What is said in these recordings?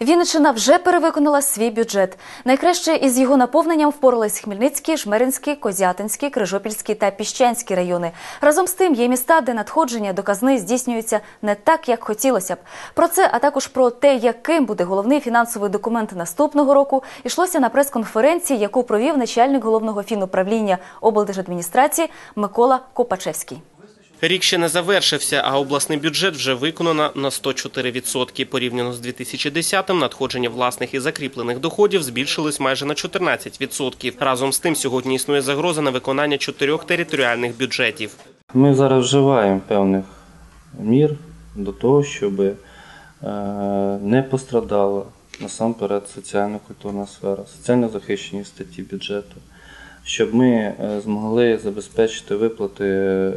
Вінниччина вже перевиконала свій бюджет. Найкраще із його наповненням впорались Хмельницький, Жмеринський, Козятинський, Крижопільський та Піщанський райони. Разом з тим є міста, де надходження до казни здійснюються не так, як хотілося б. Про це, а також про те, яким буде головний фінансовий документ наступного року, йшлося на прес-конференції, яку провів начальник головного фінуправління облдержадміністрації Микола Копачевський. Рік ще не завершився, а обласний бюджет вже виконано на 104%. Порівняно з 2010-м надходження власних і закріплених доходів збільшились майже на 14%. Разом з тим сьогодні існує загроза на виконання чотирьох територіальних бюджетів. Ми зараз вживаємо певних мір до того, щоб е, не пострадала насамперед соціально-культурна сфера, соціально захищені статті бюджету, щоб ми е, змогли забезпечити виплати е,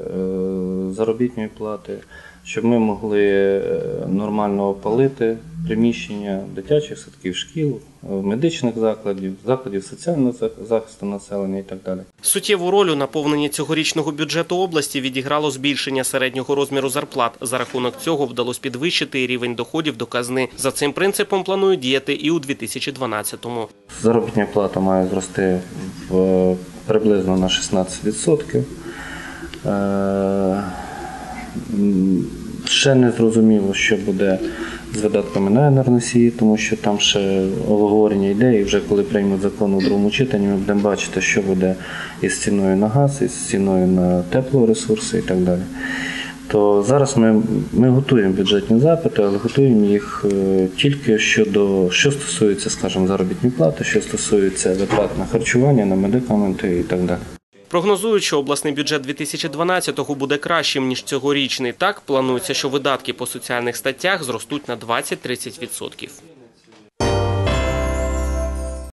заробітної плати, щоб ми могли е, нормально опалити приміщення дитячих садків, шкіл, е, медичних закладів, закладів соціального захисту населення і так далі. Суттєву роль у наповненні цьогорічного бюджету області відіграло збільшення середнього розміру зарплат. За рахунок цього вдалося підвищити рівень доходів до казни. За цим принципом планують діяти і у 2012-му. Заробітна плата має зрости в, приблизно на 16%. Ще не зрозуміло, що буде з видатками на енергоносії, тому що там ще обговорення йде, і вже коли приймуть закон у другому читанні, ми будемо бачити, що буде із ціною на газ, із ціною на теплоресурси і так далі. То зараз ми, ми готуємо бюджетні запити, але готуємо їх е, тільки щодо що стосується, скажімо, заробітної плати, що стосується витрат на харчування, на медикаменти і так далі. Прогнозують, що обласний бюджет 2012-го буде кращим ніж цьогорічний. Так планується, що видатки по соціальних статтях зростуть на 20-30%.